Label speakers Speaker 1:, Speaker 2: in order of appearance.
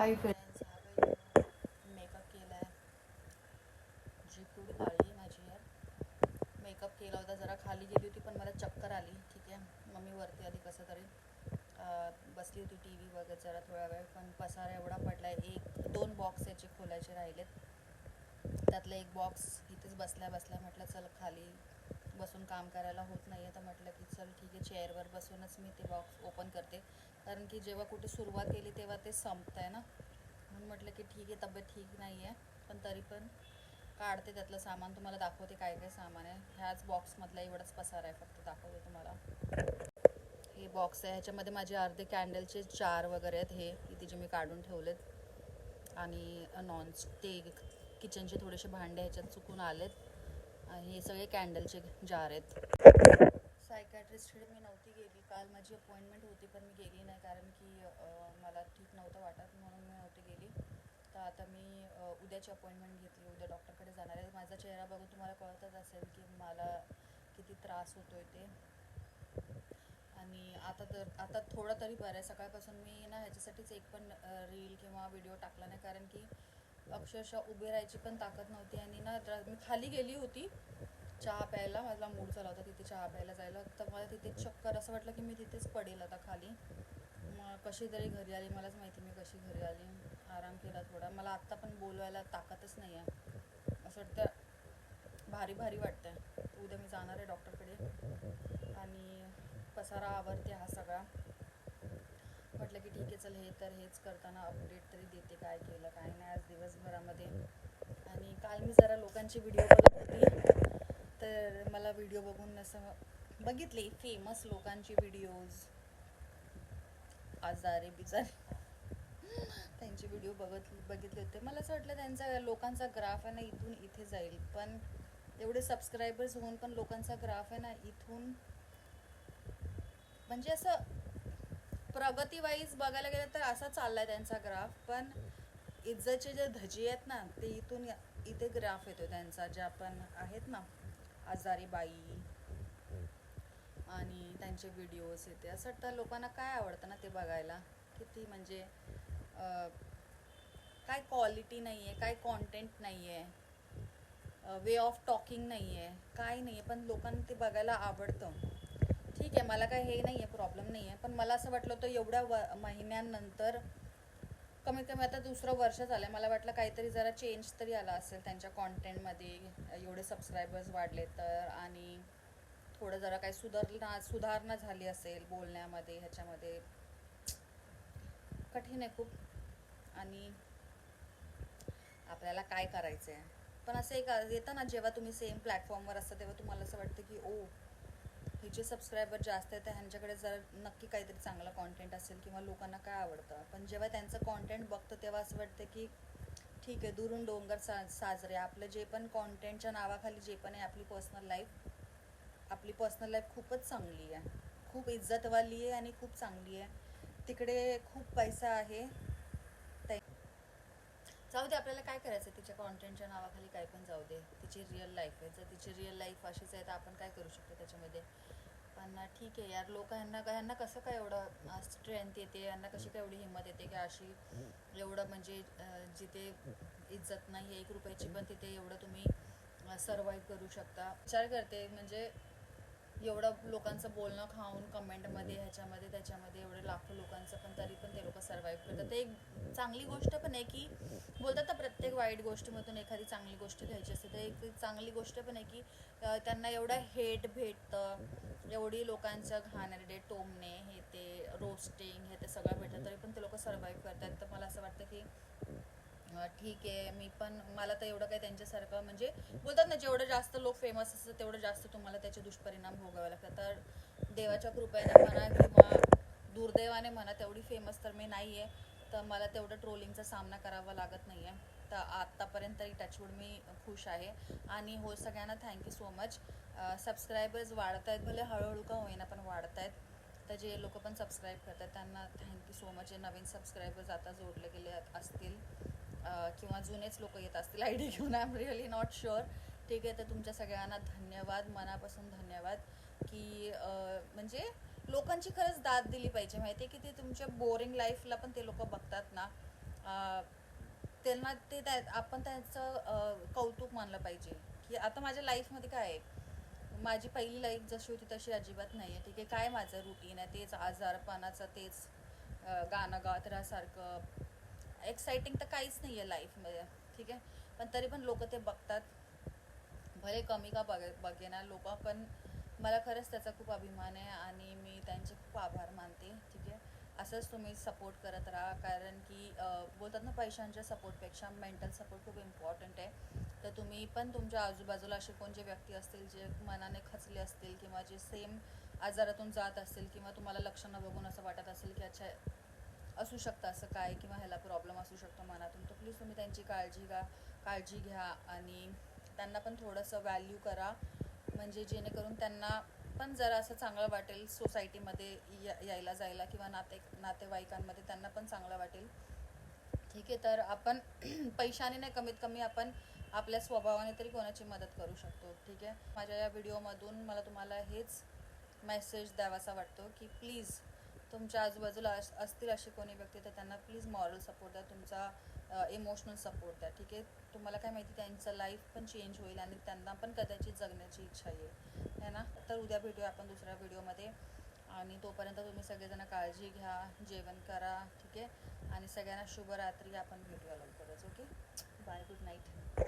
Speaker 1: Hi friends makeup केला आहे जी खूप आली माझी. यार मेकअप केला होता जरा खाली गेली होती पण मला चक्कर आली. ठीक आहे. मम्मी वरती आली कसं तरी. बसली होती टी व्ही वगैरे जरा थोडा वेळ पण पसारा एवढा पडला आहे एक दोन बॉक्स याचे खोलायचे राहिलेत. त्यातलं एक बॉक्स इथेच बसल्या बसल्या म्हटलं चल खाली बसून काम करायला होत नाही आहे तर म्हटलं की चल ठीक आहे चेअरवर बसूनच मी ते बॉक्स ओपन करते. कारण की जेव्हा कुठे सुरुवात केली तेव्हा ते संपत आहे ना. म्हणून म्हटलं की ठीक आहे तब्येत ठीक नाही आहे पण तरी पण काढते त्यातलं सामान. तुम्हाला दाखवते काय काय सामान आहे. ह्याच बॉक्समधला एवढाच पसार आहे फक्त दाखवते तुम्हाला. हे बॉक्स आहे. ह्याच्यामध्ये माझे अर्धे कॅन्डलचे चार वगैरे आहेत. हे इथे जे मी काढून ठेवलेत. आणि नॉन ते किचनचे थोडेसे भांडे ह्याच्यात चुकून आलेत. हे सगळे कॅन्डलचे जार आहेत. सायकॅट्रिस्टकडे मी नव्हती गेली. काल माझी अपॉइंटमेंट होती पण मी गेली नाही कारण की मला ठीक नव्हतं वाटत म्हणून मी नव्हती गेली. तर आता मी उद्याची अपॉइंटमेंट घेतली. उद्या डॉक्टरकडे जाणार आहे. माझा चेहरा बघून तुम्हाला कळतच असेल की मला किती त्रास होतोय ते. आणि आता तर आता थोडं तरी बरं आहे. सकाळपासून मी ना ह्याच्यासाठीच एक पण रील किंवा व्हिडिओ टाकला नाही. कारण की अक्षरशः उभी राहायची पण ताकद नव्हती आणि ना मी खाली गेली होती चहा प्यायला माझा मूड झाला होता तिथे चहा प्यायला जायला. तर मला तिथे चक्कर असं वाटलं की मी तिथेच पडेल आता खाली. मग कशी तरी घरी आली मलाच माहिती मी कशी घरी आली. आराम केला थोडा. मला आत्ता पण बोलवायला ताकदच नाही आहे. असं वाटतं भारी भारी वाटतं उद्या मी जाणार आहे डॉक्टरकडे आणि पसारा आवरते हा सगळा. म्हटलं की ठीक आहे चल हे तर हेच करताना अपडेट तरी देते काय केलं काय नाही. आज दिवसभरामध्ये आणि काल मी जरा लोकांची व्हिडिओ बघत होती. तर मला व्हिडिओ बघून असं बघितले फेमस लोकांची व्हिडिओज आजारे बिजारे. त्यांचे व्हिडिओ बघत बघितले होते. मला असं वाटलं त्यांचा लोकांचा ग्राफ आहे ना इथून इथे जाईल. पण एवढे सबस्क्रायबर्स होऊन पण लोकांचा ग्राफ आहे ना इथून. म्हणजे असं प्रगती वाईज बघायला गेलं तर असा चाललाय त्यांचा ग्राफ. पण इज्जतचे जे धजी आहेत ना ते इथून इथे ग्राफ येतो त्यांचा ज्या पण आहेत ना आजारी बाई आणि त्यांचे व्हिडिओज येते. असं वाटतं लोकांना काय आवडतं ना ते बघायला? किती म्हणजे काय क्वालिटी नाही आहे काय कॉन्टेंट नाही आहे वे ऑफ टॉकिंग नाही आहे काय नाही आहे पण लोकांना ते बघायला आवडतं. ठीक आहे मला काय हे नाही आहे प्रॉब्लेम नाही आहे पण मला असं वाटलं होतं एवढ्या व महिन्यानंतर कमीत कमी आता दुसरं वर्ष झालं मला वाटलं काहीतरी जरा चेंज तरी आला असेल त्यांच्या कॉन्टेंटमध्ये एवढे सबस्क्रायबर्स वाढले तर आणि थोडं जरा काही सुधारणा सुधारणा झाली असेल बोलण्यामध्ये ह्याच्यामध्ये. कठीण आहे खूप. आणि आपल्याला काय करायचं आहे पण असं एक येतं ना जेव्हा तुम्ही सेम प्लॅटफॉर्मवर असतं तेव्हा तुम्हाला असं वाटतं की ओ हिचे सबस्क्रायबर जास्त आहेत तर ह्यांच्याकडे जर नक्की काहीतरी चांगलं कॉन्टेंट असेल किंवा लोकांना काय आवडतं? पण जेव्हा त्यांचं कॉन्टेंट बघतो तेव्हा असं वाटतं की ठीक आहे दुरून डोंगर सा साजरे. आपलं जे पण कॉन्टेंटच्या नावाखाली जे पण आहे आपली पर्सनल लाईफ आपली पर्सनल लाईफ खूपच चांगली आहे. खूप इज्जतवाली आहे आणि खूप चांगली आहे. तिकडे खूप पैसा आहे. ते- जाऊ दे आपल्याला काय करायचं तिच्या कॉन्टेंटच्या नावाखाली काय पण जाऊ दे. तिची रिअल लाईफ आहे. जर तिची रिअल लाईफ अशीच आहे तर आपण काय करू शकतो त्याच्यामध्ये? पण ठीक आहे यार. लोक ह्यांना ह्यांना कसं काय एवढं स्ट्रेंथ येते? यांना कशी काय एवढी हिंमत येते की अशी एवढं म्हणजे जिथे इज्जत नाही एक रुपयाची पण तिथे एवढं तुम्ही सर्वाईव्ह करू शकता. विचार करते. म्हणजे एवढं लोकांचं बोलणं खाऊन कमेंटमध्ये ह्याच्यामध्ये त्याच्यामध्ये एवढं लाखो लोकांचं पण तरी पण ते लोक सर्वाईव्ह करतात. ते एक चांगली गोष्ट पण आहे की बोलतात तर प्रत्येक वाईट गोष्टीमधून एखादी चांगली गोष्ट घ्यायची असते. तर एक चांगली गोष्ट पण आहे की त्यांना एवढं हेट भेटतं एवढी लोकांचं घाणेरडे टोमणे हे ते रोस्टिंग हे ते सगळं भेटतं तरी पण ते लोक सर्वाईव्ह करतात. तर मला असं वाटतं की ठीक आहे मी पण मला तर एवढं काही त्यांच्यासारखं म्हणजे बोलतात ना जेवढं जास्त लोक फेमस असतं तेवढं जास्त तुम्हाला त्याचे दुष्परिणाम भोगावे लागतात. तर देवाच्या कृपेने म्हणा किंवा दुर्दैवाने म्हणा तेवढी फेमस तर मी नाही आहे तर मला तेवढं ट्रोलिंगचा सामना करावा लागत नाही आहे तर आत्तापर्यंत तरी टचवूड मी खुश आहे. आणि हो सगळ्यांना थँक्यू सो मच सबस्क्रायबर्स वाढत आहेत भले हळूहळू का होईना पण वाढत आहेत तर जे लोक पण सबस्क्राईब करतात त्यांना थँक्यू सो मच जे नवीन सबस्क्रायबर्स आता जोडले गेले असतील किंवा जुनेच लोक येत असतील आय डी घेऊन. I am really not sure ठीक आहे तर तुमच्या सगळ्यांना धन्यवाद मनापासून धन्यवाद की म्हणजे लोकांची खरंच दाद दिली पाहिजे. माहिती आहे की ते तुमच्या बोरिंग लाईफला पण ते लोक बघतात ना. त्यांना ते त्या आपण त्यांचं कौतुक मानलं पाहिजे. की आता माझ्या लाईफमध्ये काय आहे? माझी पहिली लाईफ जशी होती तशी अजिबात नाही आहे ठीक आहे काय माझं रुटीन आहे? तेच आजारपणाचं तेच गाणं गात एक्साइटिंग तर काहीच नाही आहे लाईफमध्ये ठीक आहे? पण तरी पण लोक ते बघतात. भले कमी का बघे बघेना लोक पण मला खरंच त्याचा खूप अभिमान आहे आणि मी त्यांचे खूप आभार मानते ठीक आहे? असंच तुम्ही सपोर्ट करत राहा कारण की बोलतात ना पैशांच्या सपोर्टपेक्षा मेंटल सपोर्ट खूप इम्पॉर्टंट आहे. तर तुम्ही पण तुमच्या आजूबाजूला असे कोण जे व्यक्ती असतील जे मनाने खचले असतील किंवा जे सेम आजारातून जात असतील किंवा तुम्हाला लक्षणं बघून असं वाटत असेल की अच्छा असू शकतं असं काय किंवा ह्याला प्रॉब्लेम असू शकतो मनातून. तर प्लीज तुम्ही त्यांची काळजी घ्या काळजी घ्या आणि त्यांना पण थोडंसं व्हॅल्यू करा. म्हणजे जेणेकरून त्यांना पण जरा असं चांगलं वाटेल सोसायटीमध्ये या यायला जायला किंवा नाते नातेवाईकांमध्ये त्यांना पण चांगलं वाटेल. ठीक आहे तर आपण पैशाने नाही कमीत कमी आपण आपल्या स्वभावाने तरी कोणाची मदत करू शकतो. ठीक आहे? माझ्या या व्हिडिओमधून मला तुम्हाला हेच मेसेज द्यावासा वाटतो की प्लीज तुमच्या आजूबाजूला अस- असतील अशी कोणी व्यक्ती तर त्यांना प्लीज मॉरल सपोर्ट द्या तुमचा इमोशनल सपोर्ट द्या ठीक आहे? तुम्हाला काय माहिती त्यांचं लाईफ पण चेंज होईल आणि त्यांना पण कदाचित जगण्याची इच्छा येईल. है ना? तर उद्या भेटूया आपण दुसऱ्या व्हिडिओमध्ये आणि तोपर्यंत तुम्ही सगळेजण काळजी घ्या जेवण करा ठीक आहे? आणि सगळ्यांना शुभरात्री आपण भेटूया लवकरच ओके? Bye good night